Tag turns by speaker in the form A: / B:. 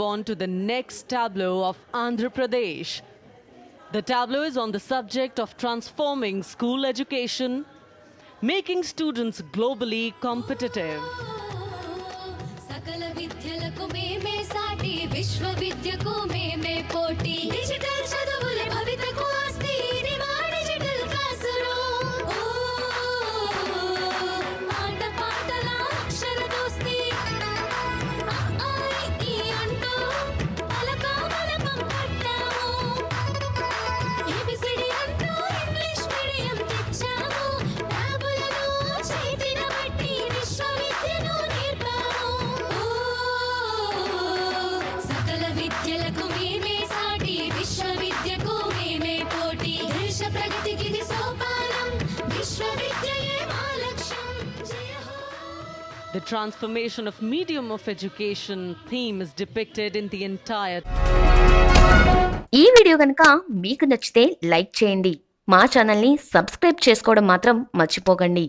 A: on to the next tableau of Andhra Pradesh. The tableau is on the subject of transforming school education, making students globally competitive. The transformation of medium of education theme is depicted in the entire
B: ఈ video కనుక మీకు నచ్చితే like చేయండి మా ఛానల్ని subscribe చేసుకోవడం మాత్రం మర్చిపోకండి